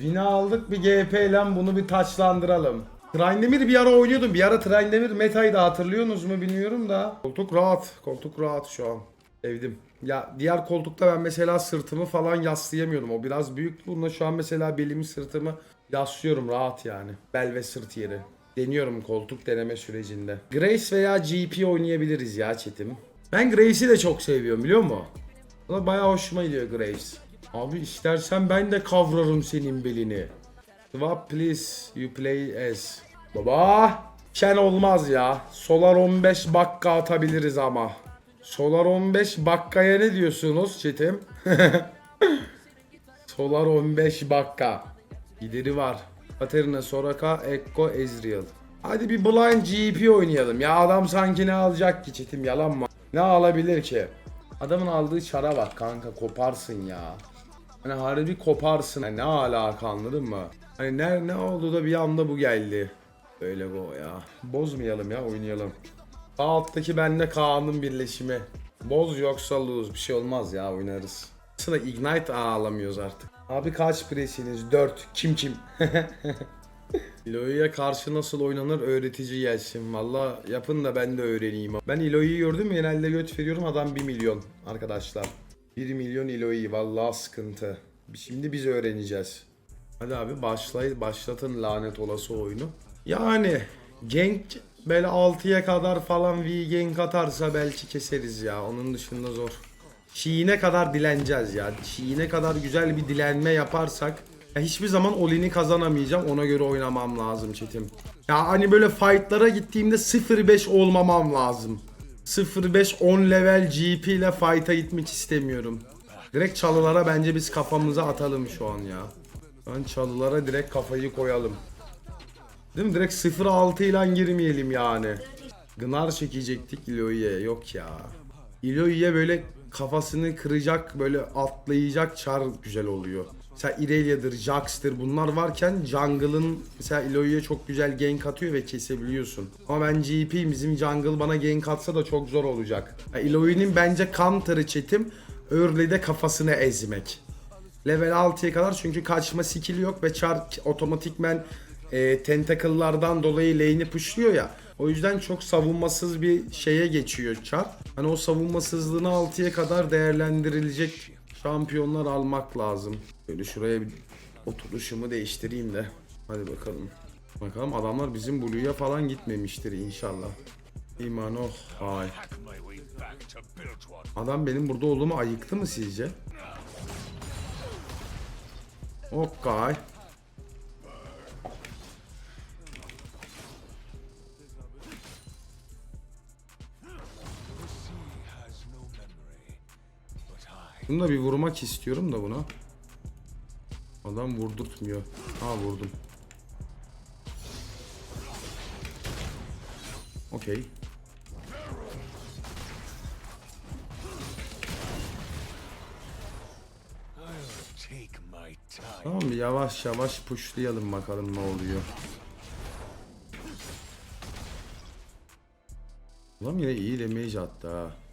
Vina aldık bir GP ile bunu bir taçlandıralım. Trindemir bir ara oynuyordum. Bir ara Trindemir metayı da hatırlıyorsunuz mu bilmiyorum da. Koltuk rahat. Koltuk rahat şu an. Sevdim. Ya diğer koltukta ben mesela sırtımı falan yaslayamıyordum. O biraz büyüktü. Bunda şu an mesela belimi sırtımı yaslıyorum rahat yani. Bel ve sırt yeri. Deniyorum koltuk deneme sürecinde. Grace veya GP oynayabiliriz ya Çetim. Ben Grace'i de çok seviyorum biliyor musun? Bana bayağı hoşuma gidiyor Grace. Abi istersen ben de kavrarım senin belini. Swap please you play as. Baba. Şen olmaz ya. Solar 15 bakka atabiliriz ama. Solar 15 bakkaya ne diyorsunuz çetim? Solar 15 bakka. Gideri var. Katerina Soraka, Ekko, Ezreal. Hadi bir blind GP oynayalım. Ya adam sanki ne alacak ki çetim yalan mı? Ne alabilir ki? Adamın aldığı çara bak kanka koparsın ya. Hani harbi koparsın. Yani ne alaka anladın mı? Hani ne, ne oldu da bir anda bu geldi. Öyle go ya. Bozmayalım ya oynayalım. Sağ alttaki benle Kaan'ın birleşimi. Boz yoksa lose bir şey olmaz ya oynarız. Sıra Ignite ağlamıyoruz artık. Abi kaç presiniz? 4. Kim kim? Iloi'ye karşı nasıl oynanır öğretici gelsin. Valla yapın da ben de öğreneyim. Ben Iloi'yi gördüm genelde göt veriyorum adam 1 milyon arkadaşlar. 1 milyon Iloi vallahi sıkıntı. Şimdi biz öğreneceğiz. Hadi abi başlay başlatın lanet olası oyunu. Yani gank böyle 6'ya kadar falan V gank atarsa belki keseriz ya. Onun dışında zor. Şiine kadar dileneceğiz ya. Şiine kadar güzel bir dilenme yaparsak ya hiçbir zaman Olin'i kazanamayacağım. Ona göre oynamam lazım çetim. Ya hani böyle fightlara gittiğimde 0-5 olmamam lazım. 0-5-10 level GP ile fight'a gitmek istemiyorum. Direkt çalılara bence biz kafamıza atalım şu an ya. Ben çalılara direkt kafayı koyalım. Değil mi? Direkt 0-6 ile girmeyelim yani. Gınar çekecektik Iloi'ye. Yok ya. Iloi'ye böyle kafasını kıracak böyle atlayacak çar güzel oluyor. Mesela Irelia'dır, Jax'tır bunlar varken jungle'ın mesela Iloi'ye çok güzel gank atıyor ve kesebiliyorsun. Ama ben GP bizim jungle bana gank atsa da çok zor olacak. Yani bence counter'ı çetim early'de kafasını ezmek. Level 6'ya kadar çünkü kaçma skill'i yok ve char otomatikmen e, tentacle'lardan dolayı lane'i pushluyor ya. O yüzden çok savunmasız bir şeye geçiyor char. Hani o savunmasızlığını 6'ya kadar değerlendirilecek şampiyonlar almak lazım. Böyle şuraya bir oturuşumu değiştireyim de. Hadi bakalım. Bakalım adamlar bizim Blue'ya falan gitmemiştir inşallah. İman oh hay. Adam benim burada olduğumu ayıktı mı sizce? Okay. Bunu da bir vurmak istiyorum da buna. Adam vurdurtmuyor. Ha vurdum. Okey. Tamam yavaş yavaş pushlayalım bakalım ne oluyor. Ulan yine iyi damage attı ha.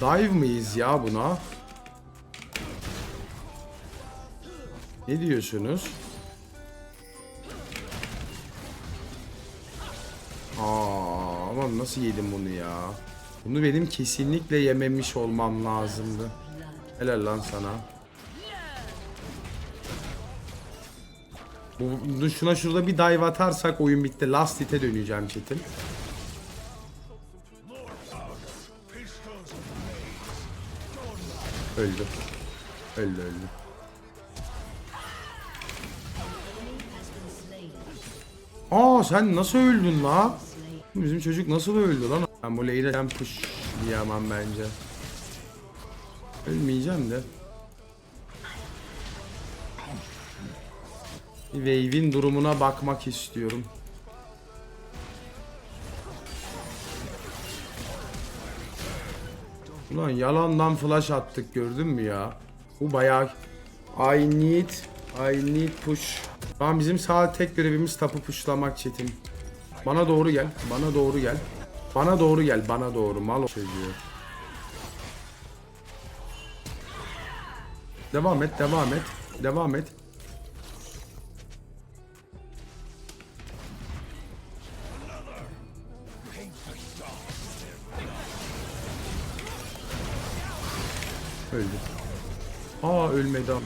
Dive mıyız ya buna? Ne diyorsunuz? Aa, aman nasıl yedim bunu ya? Bunu benim kesinlikle yememiş olmam lazımdı. Helal lan sana. Bu, şuna şurada bir dive atarsak oyun bitti. Last hit'e döneceğim çetim. Öldü. Öldü öldü. Aa sen nasıl öldün la? Bizim çocuk nasıl öldü lan? Ben bu ben push diyemem bence. Ölmeyeceğim de. Wave'in durumuna bakmak istiyorum. Ulan yalandan flash attık gördün mü ya? Bu bayağı I need I need push. Tamam bizim sağ tek görevimiz tapu pushlamak çetin. Bana doğru gel. Bana doğru gel. Bana doğru gel bana doğru mal çocuğu. Devam et devam et. Devam et. Öldü. Aa ölmedi ama.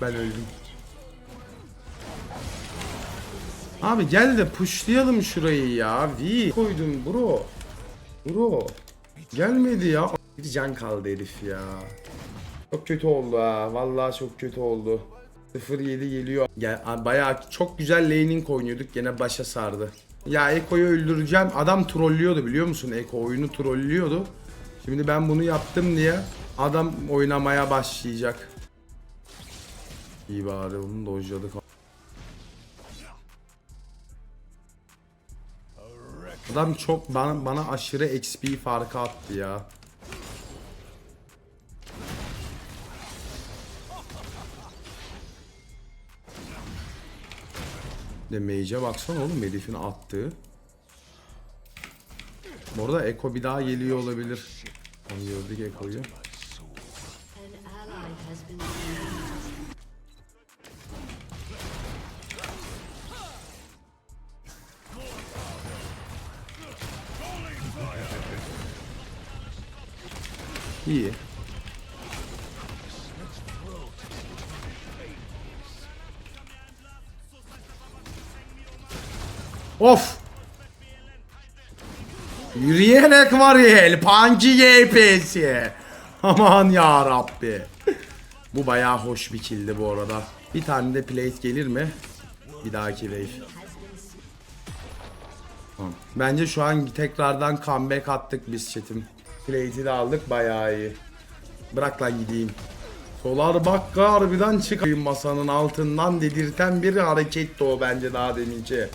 Ben öldüm. Abi gel de pushlayalım şurayı ya. V koydum bro. Bro. Gelmedi ya. Bir can kaldı herif ya. Çok kötü oldu ha. Vallahi çok kötü oldu. 0-7 geliyor. Gel, bayağı çok güzel laning oynuyorduk. Gene başa sardı. Ya Eko'yu öldüreceğim. Adam trollüyordu biliyor musun? Eko oyunu trollüyordu. Şimdi ben bunu yaptım diye adam oynamaya başlayacak. İyi bari onu dojladık. Adam çok bana, bana aşırı XP farkı attı ya. Damage'e baksana oğlum herifin attığı. Bu arada Eko bir daha geliyor olabilir. Onu gördük Eko'yu. An ally has been slain. İyi. Of! Yürüyerek var ya, Panci YP'si. Aman ya Rabbi. Bu bayağı hoş bir killdi bu arada. Bir tane de plate gelir mi? Bir dahaki wave. Bence şu an tekrardan comeback attık biz chatim. Plate'i de aldık bayağı iyi. Bırak lan gideyim. Solar bakka harbiden çıkayım masanın altından dedirten bir hareketti o bence daha demince.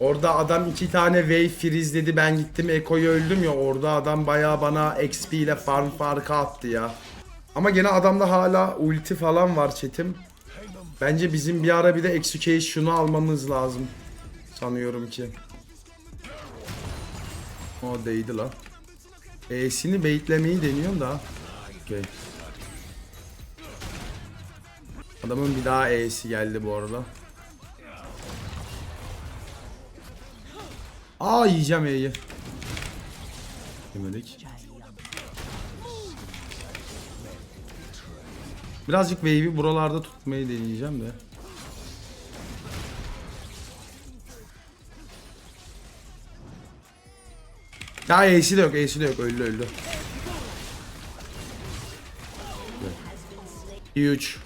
Orada adam iki tane wave freezeledi ben gittim Eko'yu öldüm ya orada adam bayağı bana XP ile farm farkı attı ya. Ama gene adamda hala ulti falan var chatim. Bence bizim bir ara bir de Execution'u almamız lazım. Sanıyorum ki. O değdi la. E'sini baitlemeyi deniyorum da. Okey. Adamın bir daha E'si geldi bu arada. Aa yiyeceğim E'yi. Yemedik. Birazcık wave'i buralarda tutmayı deneyeceğim de. Ya E'si de yok, E'si de yok. Öldü öldü. 3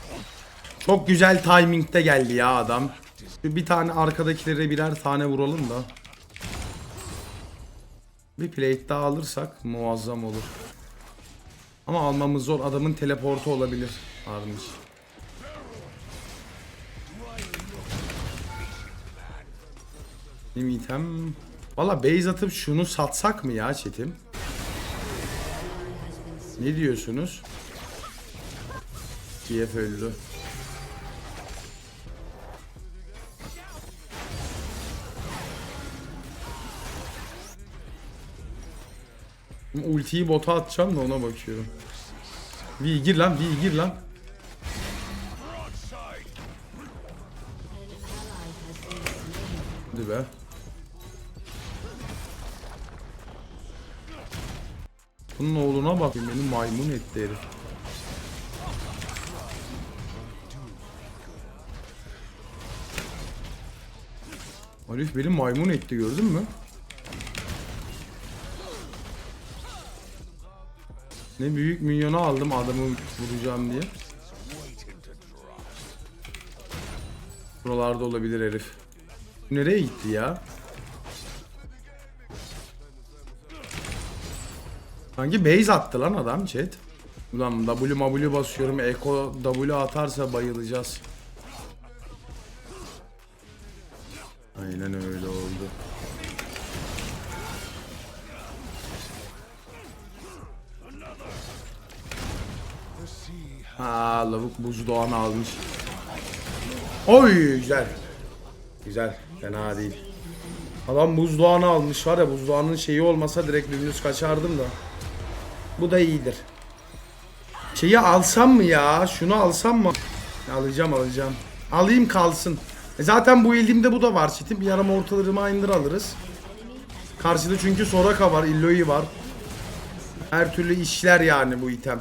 Çok güzel timing'de geldi ya adam. Bir tane arkadakilere birer tane vuralım da. Bir plate daha alırsak muazzam olur. Ama almamız zor. Adamın teleportu olabilir. Armış. Benim item... Valla base atıp şunu satsak mı ya chatim? Ne diyorsunuz? TF öldü. Ultiyi bota atacağım da ona bakıyorum. V gir lan V gir lan. Hadi be. Bunun oğluna bak beni maymun etti herif. Herif beni maymun etti gördün mü? Ne büyük milyonu aldım adamı vuracağım diye. Buralarda olabilir herif. Nereye gitti ya? Hangi base attı lan adam chat? Ulan W W basıyorum. Eko W atarsa bayılacağız. Buzdoğanı almış. Oy güzel. Güzel. Fena değil. Adam buzdağını almış var ya buzdağının şeyi olmasa direkt dümdüz kaçardım da. Bu da iyidir. Şeyi alsam mı ya? Şunu alsam mı? Alacağım alacağım. Alayım kalsın. E zaten bu elimde bu da var çetim. Bir yarım ortalarıma indir alırız. Karşıda çünkü Soraka var, Illoi var. Her türlü işler yani bu item.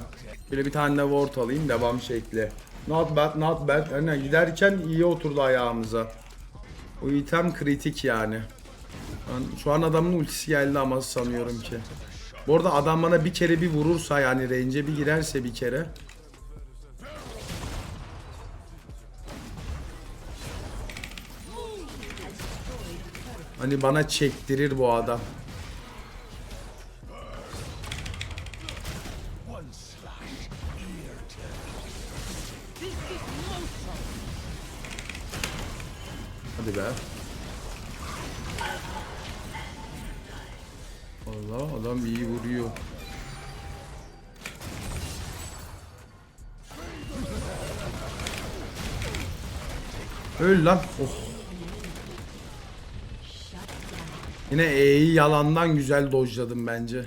Böyle bir tane de alayım devam şekli. Not bad not bad. Yani giderken iyi oturdu ayağımıza. O item kritik yani. Şu an adamın ultisi geldi ama sanıyorum ki. Bu arada adam bana bir kere bir vurursa yani range'e bir girerse bir kere. Hani bana çektirir bu adam. Lan. Oh. Yine E'yi yalandan güzel dojladım bence.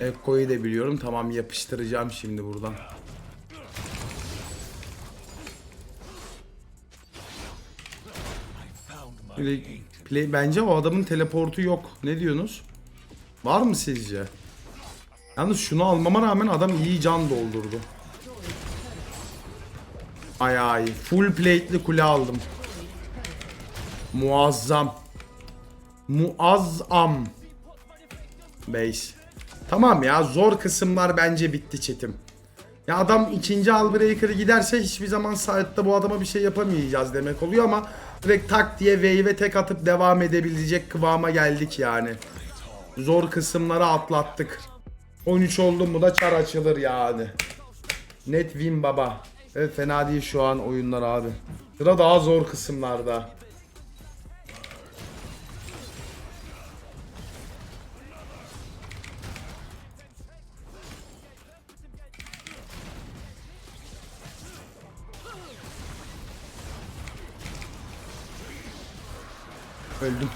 Ekko'yu da biliyorum. Tamam yapıştıracağım şimdi buradan. Play, play- bence o adamın teleportu yok. Ne diyorsunuz? Var mı sizce? Yalnız şunu almama rağmen adam iyi can doldurdu. Ay ay. Full plate'li kule aldım. Muazzam. Muazzam. Base. Tamam ya zor kısımlar bence bitti çetim. Ya adam ikinci Albreaker'ı giderse hiçbir zaman saatte bu adama bir şey yapamayacağız demek oluyor ama direkt tak diye wave'e tek atıp devam edebilecek kıvama geldik yani. Zor kısımları atlattık. 13 oldu mu da çar açılır yani. Net win baba. Evet fena değil şu an oyunlar abi. Sıra daha zor kısımlarda. Öldüm.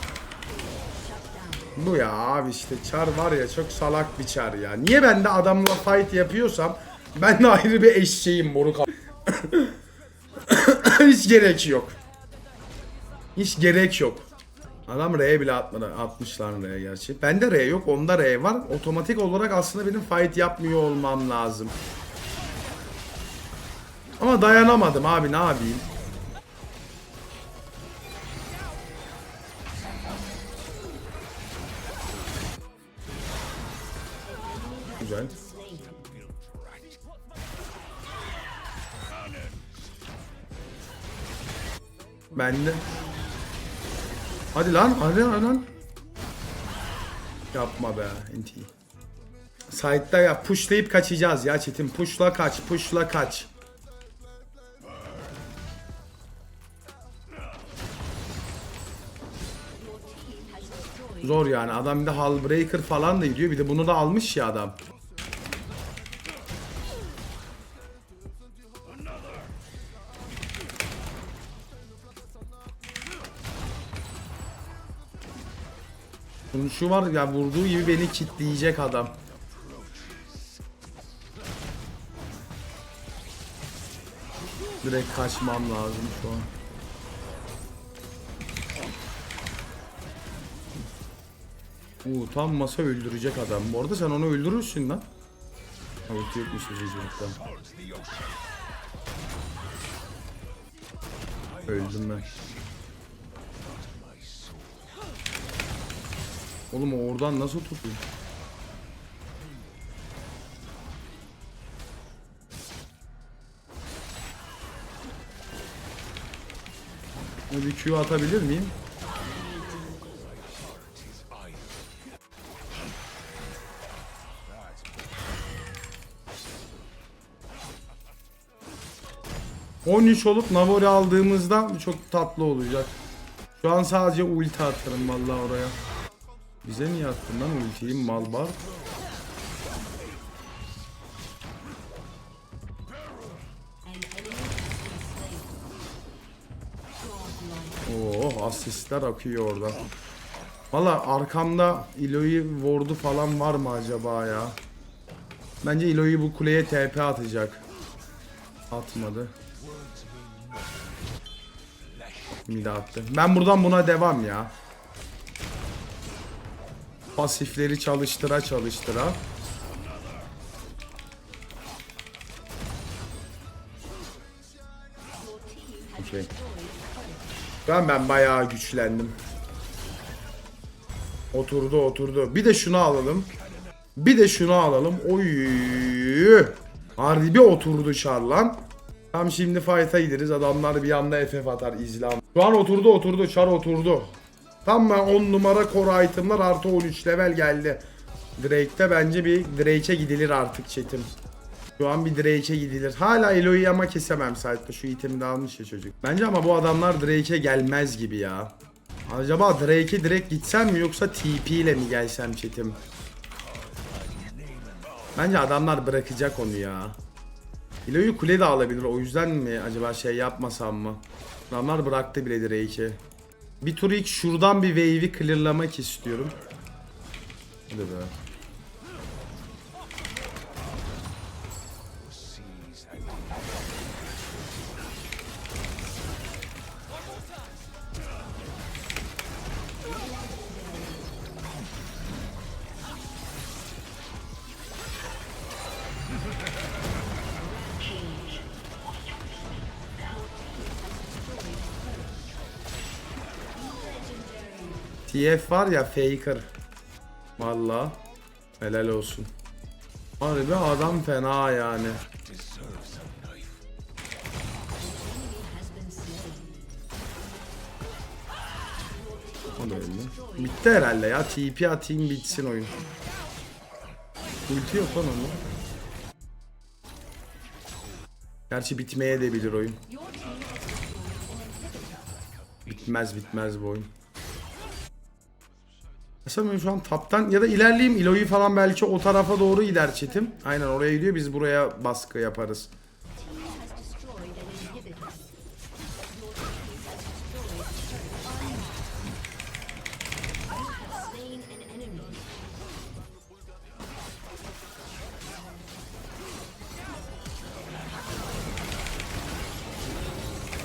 Bu ya abi işte çar var ya çok salak bir çar ya. Niye ben de adamla fight yapıyorsam ben de ayrı bir eşeğim moruk. Hiç gerek yok. Hiç gerek yok. Adam R'ye bile atmadı. Atmışlar R'ye gerçi. Bende R yok. Onda R var. Otomatik olarak aslında benim fight yapmıyor olmam lazım. Ama dayanamadım abi ne yapayım. Ben de. Hadi lan, hadi lan. Yapma be, NT. Side'da ya pushlayıp kaçacağız ya Çetin. Pushla kaç, pushla kaç. Zor yani. Adam bir de Hullbreaker falan da gidiyor. Bir de bunu da almış ya adam. Bunun şu var ya vurduğu gibi beni kitleyecek adam. Direkt kaçmam lazım şu an. Oo, tam masa öldürecek adam. Bu arada sen onu öldürürsün lan. Ulti yokmuş vücudunda. Öldüm ben. Oğlum oradan nasıl tutuyor? Bir Q atabilir miyim? eye. 13 olup Navori aldığımızda çok tatlı olacak. Şu an sadece ulti atarım vallahi oraya. Bize niye attın lan ultiyi malbar? Oo asistler akıyor oradan. Valla arkamda Ilo'yu ward'u falan var mı acaba ya? Bence Ilo'yu bu kuleye TP atacak. Atmadı. Mid attı. Ben buradan buna devam ya. Pasifleri çalıştıra çalıştıra. Okey. Ben ben bayağı güçlendim. Oturdu oturdu. Bir de şunu alalım. Bir de şunu alalım. Oy. Harbi oturdu Charlan. Tam şimdi fight'a gideriz. Adamlar bir anda FF atar İzlam. Şu an oturdu oturdu. Char oturdu. Tam ben 10 numara core itemlar artı 13 level geldi. Drake'de bence bir Drake'e gidilir artık chatim. Şu an bir Drake'e gidilir. Hala Eloy'u ama kesemem site'da. Şu itemi de almış ya çocuk. Bence ama bu adamlar Drake'e gelmez gibi ya. Acaba Drake'e direkt gitsem mi yoksa TP ile mi gelsem chatim? Bence adamlar bırakacak onu ya. Eloy'u kule de alabilir. O yüzden mi acaba şey yapmasam mı? Adamlar bıraktı bile Drake'i. Bir tur ilk şuradan bir wave'i clearlamak istiyorum. Hadi be. TF var ya Faker. Valla. Helal olsun. Harbi adam fena yani. O da öldü. Bitti herhalde ya. TP atayım bitsin oyun. Ulti yok lan onun. Gerçi bitmeye de bilir oyun. Bitmez bitmez bu oyun. Mesela şu an taptan ya da ilerleyeyim Ilo'yu falan belki o tarafa doğru gider çetim. Aynen oraya gidiyor biz buraya baskı yaparız.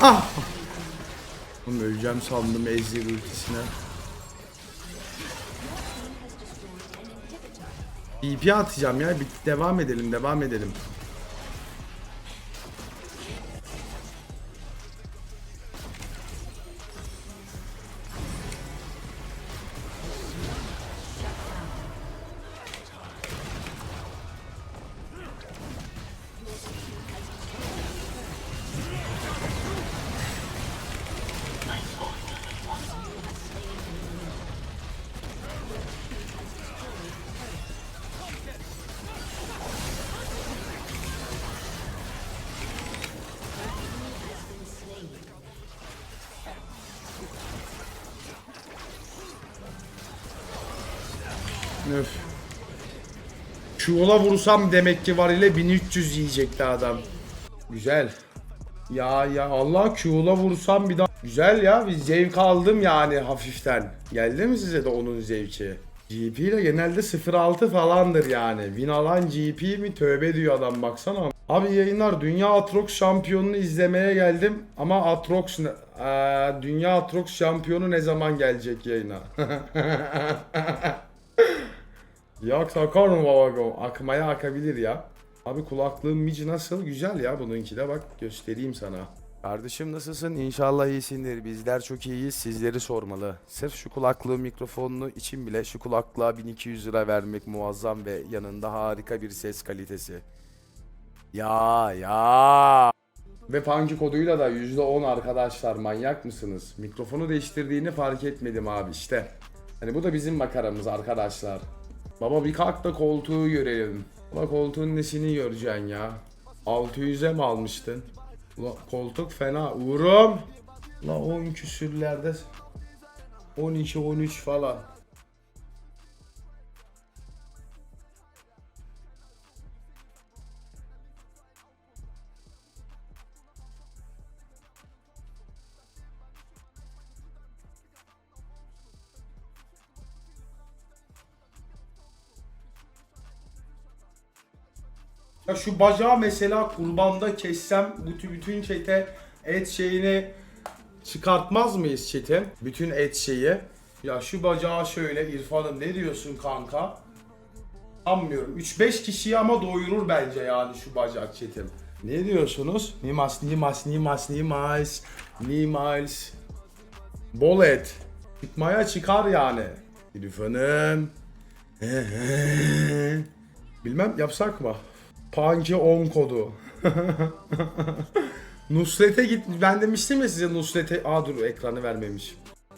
Ah! Oğlum öleceğim sandım Ezreal ultisine. BP atacağım ya. Bir devam edelim, devam edelim. Çuvala vursam demek ki var ile 1300 yiyecekti adam. Güzel. Ya ya Allah Q'la vursam bir daha. Güzel ya bir zevk aldım yani hafiften. Geldi mi size de onun zevki? GP ile genelde 0.6 falandır yani. Win alan GP mi tövbe diyor adam baksana. Abi yayınlar Dünya Atrox şampiyonunu izlemeye geldim ama Atrox ne- Eee, Dünya Atrox şampiyonu ne zaman gelecek yayına? Yoksa akar mı baba go? Akmaya akabilir ya. Abi kulaklığın mici nasıl? Güzel ya bununki de bak göstereyim sana. Kardeşim nasılsın? İnşallah iyisindir. Bizler çok iyiyiz. Sizleri sormalı. Sırf şu kulaklığın mikrofonunu için bile şu kulaklığa 1200 lira vermek muazzam ve yanında harika bir ses kalitesi. Ya ya. Ve Punky koduyla da %10 arkadaşlar manyak mısınız? Mikrofonu değiştirdiğini fark etmedim abi işte. Hani bu da bizim makaramız arkadaşlar. Baba bir kalk da koltuğu görelim. Bak koltuğun nesini göreceksin ya. 600'e mi almıştın? Ula koltuk fena. Uğurum. La 10 küsürlerde 12 13 falan. Ya şu bacağı mesela kurbanda kessem bütün bütün çete et şeyini çıkartmaz mıyız çete? Bütün et şeyi. Ya şu bacağı şöyle İrfan'ım ne diyorsun kanka? Sanmıyorum. 3-5 kişiyi ama doyurur bence yani şu bacak çetim. Ne diyorsunuz? Nimas, Nimas, Nimas, Nimas, Nimas. Bol et. Çıkmaya çıkar yani. İrfan'ım. Bilmem yapsak mı? Panki 10 kodu. Nusret'e git. Ben demiştim ya size Nusret'e. Aa dur ekranı vermemiş.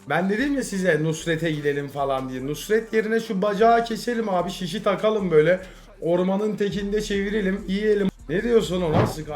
Ben dedim ya size Nusret'e gidelim falan diye. Nusret yerine şu bacağı keselim abi. Şişi takalım böyle. Ormanın tekinde çevirelim. Yiyelim. Ne diyorsun ona Sky?